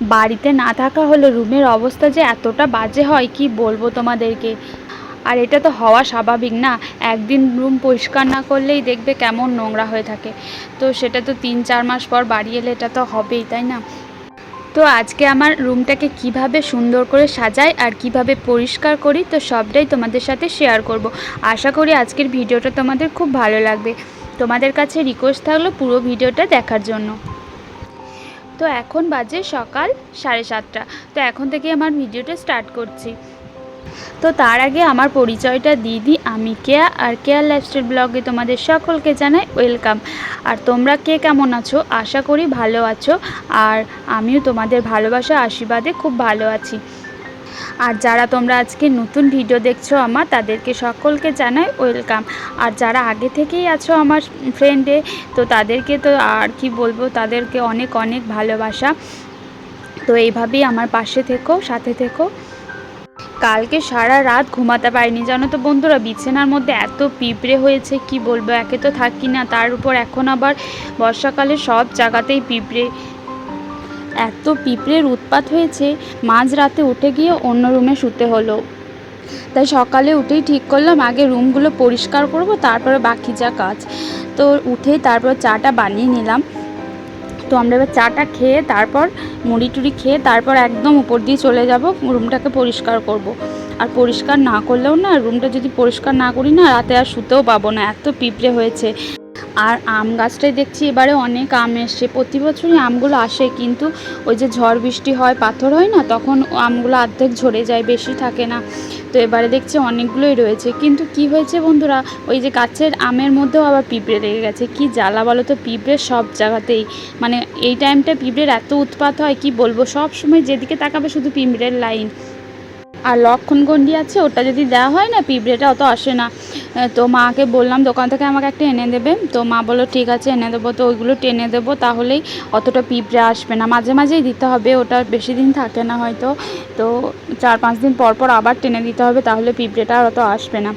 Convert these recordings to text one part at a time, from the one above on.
বাড়িতে না থাকা হলে রুমের অবস্থা যে এতটা বাজে হয়, কি বলব তোমাদেরকে? আর এটা তো হওয়া স্বাভাবিক না। একদিন রুম পরিষ্কার না করলেই দেখবে কেমন নোংরা হয়ে থাকে। তো সেটা তো তিন, চার মাস পর বাড়ি এলে এটা তো হবেই, তাই না? তো আজকে আমার রুমটাকে কীভাবে সুন্দর করে সাজাই আর কীভাবে পরিষ্কার করি, তো সবটাই তোমাদের সাথে শেয়ার করব। আশা করি আজকের ভিডিওটা তোমাদের খুব ভালো লাগবে। তোমাদের কাছে রিকোয়েস্ট থাকল পুরো ভিডিওটা দেখার জন্য। তো এখন বাজে সকাল সাড়ে সাতটা। তো এখন থেকে আমার ভিডিওটা স্টার্ট করছি। তো তার আগে আমার পরিচয়টা দিয়ে দিই। আমি কেয়া আর কেয়ার লাইফস্টাইল ব্লগে তোমাদের সকলকে জানাই ওয়েলকাম। আর তোমরা কে কেমন আছো? আশা করি ভালো আছো। আর আমিও তোমাদের ভালোবাসা, আশীর্বাদে খুব ভালো আছি। আর যারা তোমরা আজকে নতুন ভিডিও দেখছ আমার, তাদেরকে সকলকে জানাই ওয়েলকাম। আর যারা আগে থেকেই আছো আমার ফ্রেন্ডে তো তাদেরকে তো আর কি বলব, তাদেরকে অনেক অনেক ভালোবাসা। তো এইভাবেই আমার পাশে থেকো, সাথে থেকো। কালকে সারা রাত ঘুমাতে পারিনি, জানো তো বন্ধুরা, বিছানার মধ্যে এত পিঁপড়ে হয়েছে, কি বলব, একে তো থাকি না, তার উপর এখন আবার বর্ষাকালে সব জায়গাতেই পিঁপড়ে। এত পিঁপড়ের উৎপাত হয়েছে মাঝ রাতে উঠে গিয়ে অন্য রুমে শুতে হলো। তাই সকালে উঠেই ঠিক করলাম, আগে রুমগুলো পরিষ্কার করব, তারপরে বাকি যা কাজ। তো উঠেই তারপর চাটা বানিয়ে নিলাম। তো আমরা এবার চাটা খেয়ে তারপর মুড়ি টুড়ি খেয়ে তারপর একদম উপর দিয়ে চলে যাব, রুমটাকে পরিষ্কার করব। আর পরিষ্কার না করলেও না, রুমটা যদি পরিষ্কার না করি না, রাতে আর শুতেও পাবো না, এত পিঁপড়ে হয়েছে। আর আম গাছটাই দেখছি এবারে অনেক আম এসছে। প্রতি বছরই আমগুলো আসে, কিন্তু ওই যে ঝড় বৃষ্টি হয়, পাথর হয় না, তখন আমগুলো অর্ধেক ঝরে যায়, বেশি থাকে না। তো এবারে দেখছি অনেকগুলোই রয়েছে। কিন্তু কি হয়েছে বন্ধুরা? ওই যে গাছের আমের মধ্যেও আবার পিঁপড়ে লেগে গেছে। কি জ্বালা বলো তো, পিঁপড়ে সব জায়গাতেই। মানে এই টাইমটা পিঁপড়ের এত উৎপাত হয়, কি বলব? সব সময় যেদিকে তাকাবে শুধু পিঁপড়ের লাইন আর লক্ষণ গন্ডি আছে, ওটা যদি দেওয়া হয় না, পিঁপড়েটা অত আসে না। তো মাকে বললাম, দোকান থেকে আমাকে একটা এনে দেবে। তো মা বলল, ঠিক আছে, এনে দেবো। তো ওইগুলো টেনে দেবো, তাহলেই অতটা পিঁপড়ে আসবে না। মাঝে মাঝেই দিতে হবে, ওটা বেশি দিন থাকে না হয়তো। তো চার পাঁচ দিন পর পর আবার টেনে দিতে হবে, তাহলে পিঁপড়েটা আর অত আসবে না।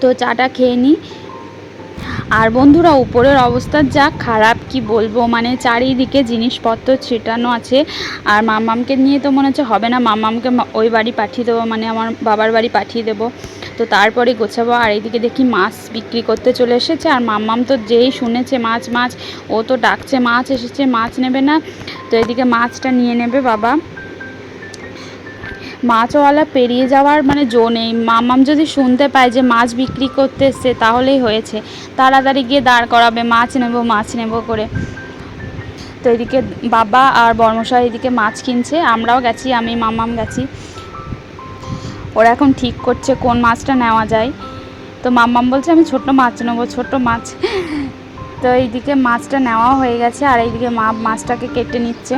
তো চাটা খেয়ে নিই আর বন্ধুরা, উপরের অবস্থা যা খারাপ, কি বলব? মানে চারিদিকে জিনিসপত্র ছিটানো আছে। আর মামামকে নিয়ে তো মনে হচ্ছে হবে না। মামামকে ওই বাড়ি পাঠিয়ে দেবো মানে আমার বাবার বাড়ি পাঠিয়ে দেবো। তো তারপরে গোছাবো, আর এইদিকে দেখি মাছ বিক্রি করতে চলে এসেছে। আর মাম্মাম তো যেই শুনেছে মাছ মাছ, ও তো ডাকছে, মাছ এসেছে, মাছ নেবে না। তো এদিকে মাছটা নিয়ে নেবে বাবা। মাছওয়ালা পেরিয়ে যাওয়ার মানে জো নেই। মামাম যদি শুনতে পায় যে মাছ বিক্রি করতে এসছে, তাহলেই হয়েছে। তাড়াতাড়ি গিয়ে দাঁড় করাবে, মাছ নেব মাছ নেব করে। তো এদিকে বাবা আর বর্মশাই এদিকে মাছ কিনছে, আমরাও গেছি, আমি, মামাম গেছি। ওরা এখন ঠিক করছে কোন মাছটা নেওয়া যায়। তো মাম্মাম বলছে, আমি ছোট মাছ নেব ছোট মাছ। তো এইদিকে মাছটা নেওয়া হয়ে গেছে, আর এইদিকে মা, মাছটাকে কেটে নিচ্ছে।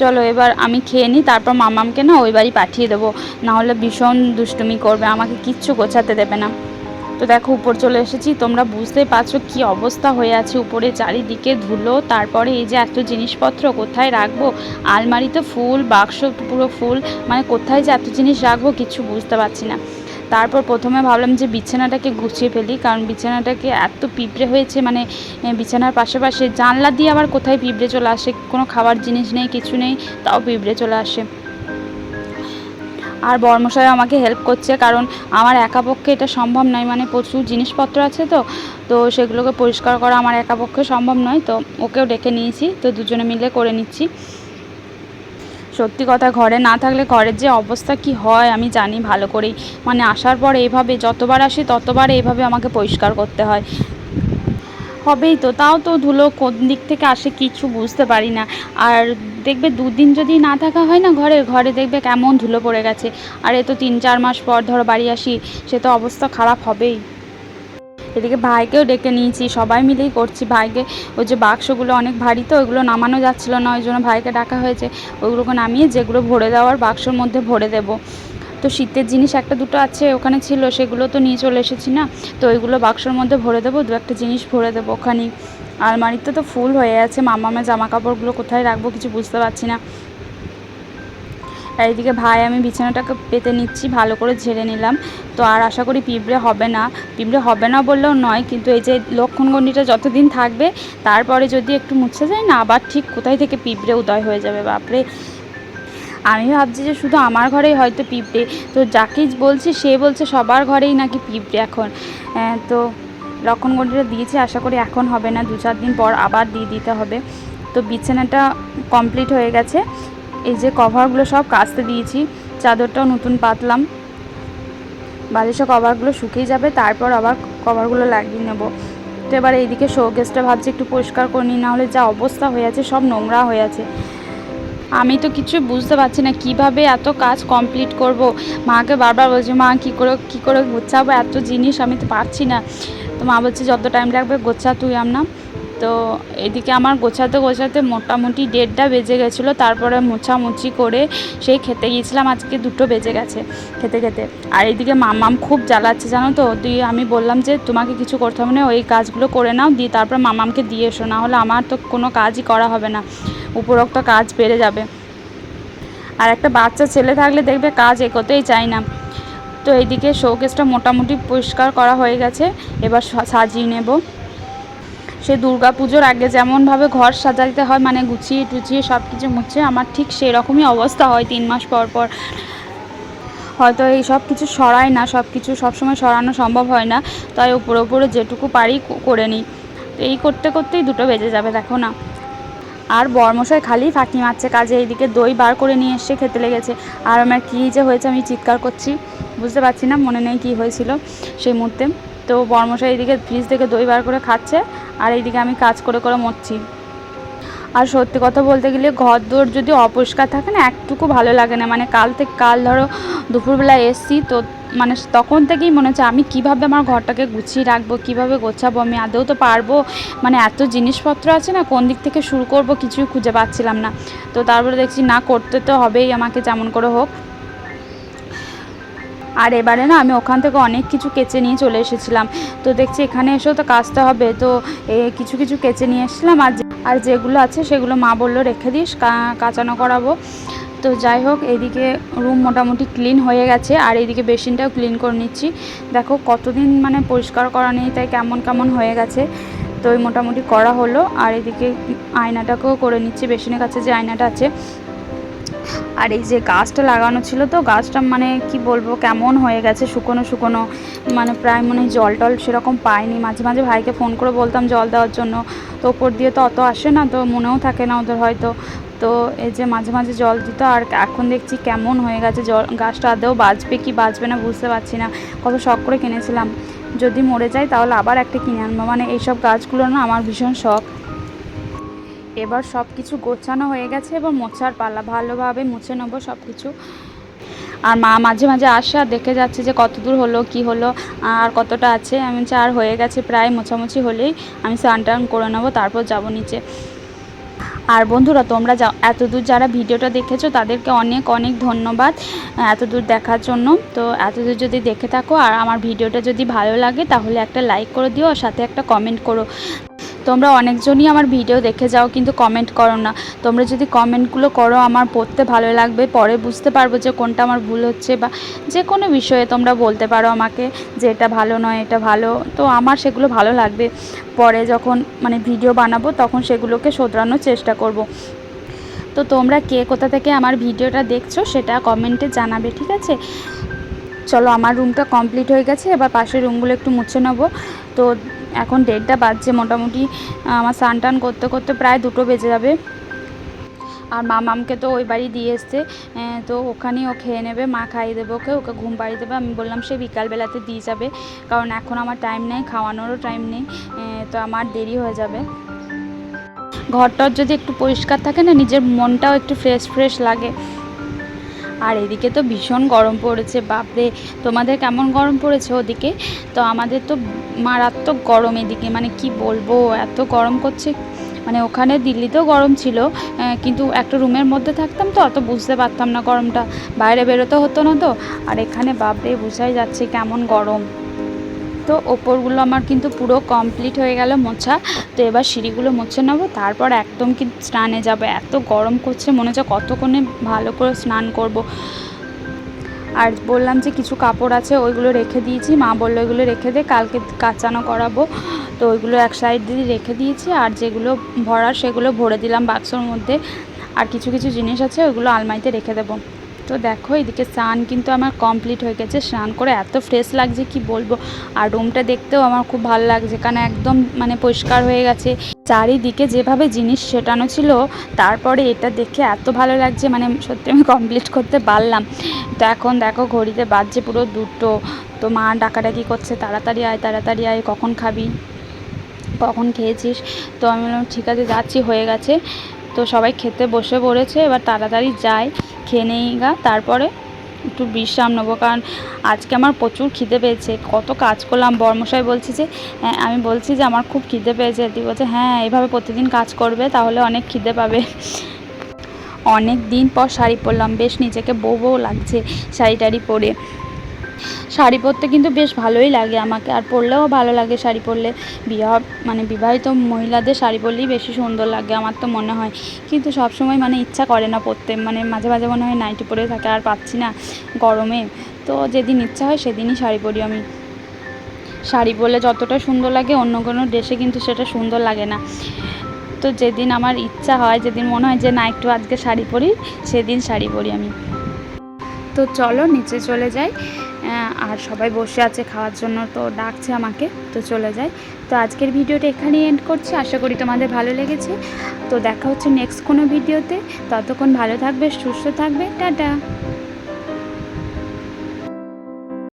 চলো এবার আমি খেয়ে নিই, তারপর মামামকে না ওই বাড়ি পাঠিয়ে দেবো। নাহলে ভীষণ দুষ্টুমি করবে, আমাকে কিচ্ছু গোছাতে দেবে না। তো দেখো উপর চলে এসেছি, তোমরা বুঝতেই পারছ কি অবস্থা হয়ে আছে উপরে, চারিদিকে ধুলো, তারপরে এই যে এত জিনিসপত্র কোথায় রাখব? আলমারিতে ফুল, বাক্স পুরো ফুল মানে কোথায় যে এত জিনিস রাখব কিছু বুঝতে পারছি না। তারপর প্রথমে ভাবলাম যে বিছানাটাকে গুছিয়ে ফেলি, কারণ বিছানাটাকে এত পিঁপড়ে হয়েছে মানে বিছানার পাশাপাশি জানলা দিয়ে আবার কোথায় পিঁপড়ে চলে আসে, কোনো খাবার জিনিস নেই, কিছু নেই, তাও পিঁপড়ে চলে আসে। আর বর্মশাই আমাকে হেল্প করছে, কারণ আমার একা পক্ষে এটা সম্ভব নয় মানে প্রচুর জিনিসপত্র আছে তো তো সেগুলোকে পরিষ্কার করা আমার একা পক্ষে সম্ভব নয়, তো ওকেও ডেকে নিয়েছি, তো দুজনে মিলে করে নিচ্ছি। সত্যি কথা, ঘরে না থাকলে ঘরের যে অবস্থা কি হয় আমি জানি ভালো করেই। মানে আসার পর এইভাবে, যতবার আসি ততবার এইভাবে আমাকে পরিষ্কার করতে হয়। হবেই তো, তাও তো ধুলো কোন দিক থেকে আসে কিছু বুঝতে পারি না। আর দেখবে দুদিন যদি না থাকা হয় না ঘরে ঘরে দেখবে কেমন ধুলো পড়ে গেছে। আর এ তো তিন চার মাস পর ধরো বাড়ি আসি, সে তো অবস্থা খারাপ হবেই। এদিকে ভাইকেও ডেকে নিয়েছি, সবাই মিলেই করছি ভাইকে। ওই যে বাক্সগুলো অনেক ভারী তো, ওইগুলো নামানো যাচ্ছিল না, ওই জন্য ভাইকে ডাকা হয়েছে। ওইগুলোকে নামিয়ে যেগুলো ভরে দেওয়ার বাক্সর মধ্যে ভরে দেবো। তো শীতের জিনিস একটা দুটো আছে ওখানে ছিল, সেগুলো তো নিয়ে চলে এসেছি না। তো ওইগুলো বাক্সর মধ্যে ভরে দেবো, দু একটা জিনিস ভরে দেবো ওখানেই। আলমারিতে তো ফুল হয়ে আছে মামামের জামা কাপড়গুলো কোথায় রাখব কিছু বুঝতে পারছি না। আর এইদিকে ভাই আমি বিছানাটাকে পেতে নিচ্ছি ভালো করে ঝেড়ে নিলাম। তো আর আশা করি পিঁপড়ে হবে না। পিঁপড়ে হবে না বললেও নয় কিন্তু এই যে লক্ষণগণ্ডিটা যতদিন থাকবে তারপরে যদি একটু মুছে যায় না আবার ঠিক কোথায় থেকে পিঁপড়ে উদয় হয়ে যাবে বাপরে। আমি ভাবছি যে শুধু আমার ঘরেই হয়তো পিঁপড়ে। তো যাকেই বলছি সে বলছে সবার ঘরেই নাকি পিঁপড়ে এখন। আহ, তো লক্ষণগণ্ডিটা দিয়েছি আশা করি এখন হবে না। দু চার দিন পর আবার দিয়ে দিতে হবে। তো বিছানাটা কমপ্লিট হয়ে গেছে। এই যে কভারগুলো সব কাচতে দিয়েছি, চাদরটাও নতুন পাতলাম। বালিশের কভারগুলো শুকিয়ে যাবে, তারপর আবার কভারগুলো লাগিয়ে নেব। তো এবার এইদিকে শোকেসটা ভাবছি একটু পরিষ্কার করে নিই, নাহলে যা অবস্থা হয়ে আছে সব নোংরা হয়ে আছে। আমি তো কিছু বুঝতে পারছি না, কীভাবে এত কাজ কমপ্লিট করব? মাকে বারবার বলছি, মা, কী করে কী করে গোছাবো? এত জিনিস আমি তো পারছি না। তো মা বলছে, যত টাইম লাগবে গোছা, তুই আম না। তো এদিকে আমার গোছাতে গোছাতে মোটামুটি দেড়টা বেজে গেছিল, তারপরে মোছামুছি করে সেই খেতে গিয়েছিলাম, আজকে দুটো বেজে গেছে খেতে খেতে। আর এইদিকে মামাম খুব জ্বালাচ্ছে, জানো তো? দিয়ে আমি বললাম যে, তোমাকে কিছু করতে হবে না, ওই কাজগুলো করে নাও, দিয়ে তারপর মামামকে দিয়ে এসো, না হলে আমার তো কোনো কাজই করা হবে না, উপরোক্ত কাজ বেড়ে যাবে। আর একটা বাচ্চা ছেলে থাকলে দেখবে কাজ এগোতেই চায় না। তো এইদিকে শোকেসটা মোটামুটি পরিষ্কার করা হয়ে গেছে, এবার সাজিয়ে নেব। সে দুর্গা পুজোর আগে যেমনভাবে ঘর সাজাতে হয় মানে গুছিয়ে টুচিয়ে সব কিছু মুছে, আমার ঠিক সেই রকমই অবস্থা হয় তিন মাস পর পর। হয়তো এই সব কিছু সরায় না সব কিছু সবসময় সরানো সম্ভব হয় না, তাই উপরে উপরে যেটুকু পারি করে নিই। তো এই করতে করতেই দুটো বেজে যাবে, দেখো না। আর বরমশাই খালি ফাঁকি মারছে, কাজে এইদিকে দই বার করে নিয়ে এসে খেতে লেগেছে। আর আমার কী যে হয়েছে আমি চিৎকার করছি, বুঝতে পারছি না, মনে নেই কী হয়েছিল সেই মুহূর্তে। তো বরমশাই এইদিকে ফ্রিজ থেকে দই বার করে খাচ্ছে, আর এইদিকে আমি কাজ করে করে মরছি। আর সত্যি কথা বলতে গেলে ঘর দোর যদি অপরিষ্কার থাকে না, একটুকু ভালো লাগে না। মানে কাল থেকে কাল ধরো দুপুরবেলা এসছি, তো মানে তখন থেকেই মনে হচ্ছে আমি কীভাবে আমার ঘরটাকে গুছিয়ে রাখব, কীভাবে গোছাবো, আমি আদৌ তো পারব? মানে এত জিনিসপত্র আছে না, কোন দিক থেকে শুরু করব কিছুই খুঁজে পাচ্ছিলাম না। তো তারপরে দেখছি না, করতে তো হবেই আমাকে যেমন করে হোক। আর এবারে না আমি ওখান থেকে অনেক কিছু কেচে নিয়ে চলে এসেছিলাম। তো দেখছি এখানে এসেও তো কাচতে হবে, তো কিছু কিছু কেচে নিয়ে এসেছিলাম। আর আর যেগুলো আছে সেগুলো মা বলল রেখে দিস কাচানো করাবো। তো যাই হোক এইদিকে রুম মোটামুটি ক্লিন হয়ে গেছে, আর এদিকে বেসিনটাও ক্লিন করে নিচ্ছি। দেখো কতদিন মানে পরিষ্কার করা নেই, তাই কেমন কেমন হয়ে গেছে। তো ওই মোটামুটি করা হলো, আর এদিকে আয়নাটাকেও করে নিচ্ছি, বেসিনের কাছে যে আয়নাটা আছে আর এই যে গাছটা লাগানো ছিল তো, গাছটা মানে কি বলব, কেমন হয়ে গেছে, শুকনো শুকনো। মানে প্রায় মনে জল টল সেরকম পাইনি। মাঝে মাঝে ভাইকে ফোন করে বলতাম জল দেওয়ার জন্য। তো ওপর দিয়ে তো অত আসে না, তো মনেও থাকে না ওদের হয়তো। তো এই যে মাঝে মাঝে জল দিত, আর এখন দেখছি কেমন হয়ে গেছে জল। গাছটা আদেও বাঁচবে কি বাঁচবে না বুঝতে পারছি না। কত শখ করে কিনেছিলাম। যদি মরে যায় তাহলে আবার একটা কিনে আনব। মানে এইসব গাছগুলো না আমার ভীষণ শখ। এবার সব কিছু গোছানো হয়ে গেছে এবার মোছার পালা ভালোভাবে মুছে নেব সব কিছু। আর মা মাঝে মাঝে আসে দেখে যাচ্ছে যে কত দূর হলো, কি হলো, আর কতটা আছে। আমি আর হয়ে গেছে প্রায় মোছামুছি হলেই আমি স্নান টান করে নেব, তারপর যাব নিচে। আর বন্ধুরা, তোমরা যা এত দূর যারা ভিডিওটা দেখেছ, তাদেরকে অনেক অনেক ধন্যবাদ এত দূর দেখার জন্য। তো এত দূর যদি দেখে থাকো আর আমার ভিডিওটা যদি ভালো লাগে, তাহলে একটা লাইক করে দিও, আর সাথে একটা কমেন্ট করো। তোমরা অনেকজনই আমার ভিডিও দেখে যাও, কিন্তু কমেন্ট করো না। তোমরা যদি কমেন্টগুলো করো, আমার পড়তে ভালো লাগবে। পরে বুঝতে পারব যে কোনটা আমার ভুল হচ্ছে বা যে কোনো বিষয়ে তোমরা বলতে পারো আমাকে যে এটা ভালো নয়, এটা ভালো। তো আমার সেগুলো ভালো লাগবে। পরে যখন মানে ভিডিও বানাবো, তখন সেগুলোকে শোধরানোর চেষ্টা করব। তো তোমরা কে কোথা থেকে আমার ভিডিওটা দেখছ, সেটা কমেন্টে জানাবে, ঠিক আছে? চলো, আমার রুমটা কমপ্লিট হয়ে গেছে, এবার পাশের রুমগুলো একটু মুছে নেব। তো এখন দেড়টা বাজছে, মোটামুটি আমার স্নান টান করতে করতে প্রায় দুটো বেজে যাবে। আর মা মামকে তো ওই বাড়ি দিয়ে এসছে তো ওখানেই ও খেয়ে নেবে, মা খাইয়ে দেবে ওকে ওকে ঘুম পাড়িয়ে দেবে। আমি বললাম, সে বিকালবেলাতে দিয়ে যাবে, কারণ এখন আমার টাইম নেই, খাওয়ানোরও টাইম নেই তো আমার দেরি হয়ে যাবে। ঘরটার যদি একটু পরিষ্কার থাকে না, নিজের মনটাও একটু ফ্রেশ ফ্রেশ লাগে। আর এদিকে তো ভীষণ গরম পড়েছে, বাপরে। তোমাদের কেমন গরম পড়েছে ওদিকে? তো আমাদের তো মারাত্মক গরম এদিকে মানে কি বলব, এত গরম করছে। মানে ওখানে দিল্লিতেও গরম ছিল কিন্তু একটা রুমের মধ্যে থাকতাম তো, অত বুঝতে পারতাম না গরমটা। বাইরে বেরোতে হতো না তো। আর এখানে বাপরে, বোঝাই যাচ্ছে কেমন গরম। তো ওপরগুলো আমার কিন্তু পুরো কমপ্লিট হয়ে গেল মোছা। তো এবার সিঁড়িগুলো মুছে নেব, তারপর একদম কিন্তু স্নানে যাব। এত গরম করছে, মনে হচ্ছে কতক্ষণে ভালো করে স্নান করব। আর বললাম যে কিছু কাপড় আছে, ওইগুলো রেখে দিয়েছি। মা বলল ওইগুলো রেখে দে, কালকে কাচানো করাবো। তো ওইগুলো এক সাইড দিয়ে রেখে দিয়েছি, আর যেগুলো ভরার সেগুলো ভরে দিলাম বাক্সর মধ্যে। আর কিছু কিছু জিনিস আছে, ওইগুলো আলমারিতে রেখে দেবো। তো দেখো, এদিকে স্নান কিন্তু আমার কমপ্লিট হয়ে গেছে। স্নান করে এত ফ্রেশ লাগছে, কি বলব? আর রুমটা দেখতেও আমার খুব ভালো লাগছে, কারণ একদম মানে পরিষ্কার হয়ে গেছে। চারিদিকে যেভাবে জিনিস সেটানো ছিল, তারপরে এটা দেখে এত ভালো লাগছে মানে সত্যি আমি কমপ্লিট করতে পারলাম। তো এখন দেখো, ঘড়িতে বাজছে পুরো দুটো। তো মা ডাকাডাকি করছে, তাড়াতাড়ি আয় তাড়াতাড়ি আয়, কখন খাবি? কখন খেয়েছিস? তো আমি বললাম, ঠিক আছে, যাচ্ছি, হয়ে গেছে। তো সবাই খেতে বসে পড়েছে, এবার তাড়াতাড়ি যাই। খেয়ে নেই গা। তারপরে একটু বিশ্রাম নেব কারণ আজকে আমার প্রচুর খিদে পেয়েছে। কত কাজ করলাম বর্মশাই বলছি যে হ্যাঁ, আমি বলছি যে আমার খুব খিদে পেয়েছে। তুই বলছে হ্যাঁ এভাবে প্রতিদিন কাজ করবে তাহলে অনেক খিদে পাবে। অনেক দিন পর শাড়ি পরলাম বেশ নিজেকে বউ বউ লাগছে শাড়ি টাড়ি পরে। শাড়ি পরতে কিন্তু বেশ ভালোই লাগে আমাকে, আর পরলেও ভালো লাগে শাড়ি পরলে। বিবাহ মানে বিবাহিত মহিলাদের শাড়ি পরলেই বেশি সুন্দর লাগে আমার তো মনে হয়। কিন্তু সবসময় মানে ইচ্ছা করে না পরতে মানে মাঝে মাঝে মনে হয় নাইটি পরে থাকে আর পাচ্ছি না গরমে। তো যেদিন ইচ্ছা হয় সেদিনই শাড়ি পরি আমি। শাড়ি পরলে যতটা সুন্দর লাগে অন্য কোনো ড্রেসে কিন্তু সেটা সুন্দর লাগে না। তো যেদিন আমার ইচ্ছা হয়, যেদিন মনে হয় যে না একটু আজকে শাড়ি পরি, সেদিন শাড়ি পরি আমি। তো চলো নিচে চলে যাই। আর সবাই বসে আছে খাওয়ার জন্য, তো ডাকছে আমাকে, তো চলে যায়। তো আজকের ভিডিওটা এখানেই এন্ড করছি। আশা করি তোমাদের ভালো লেগেছে। তো দেখা হচ্ছে নেক্সট কোনো ভিডিওতে। ততক্ষণ ভালো থাকবে, সুস্থ থাকবে, টাটা।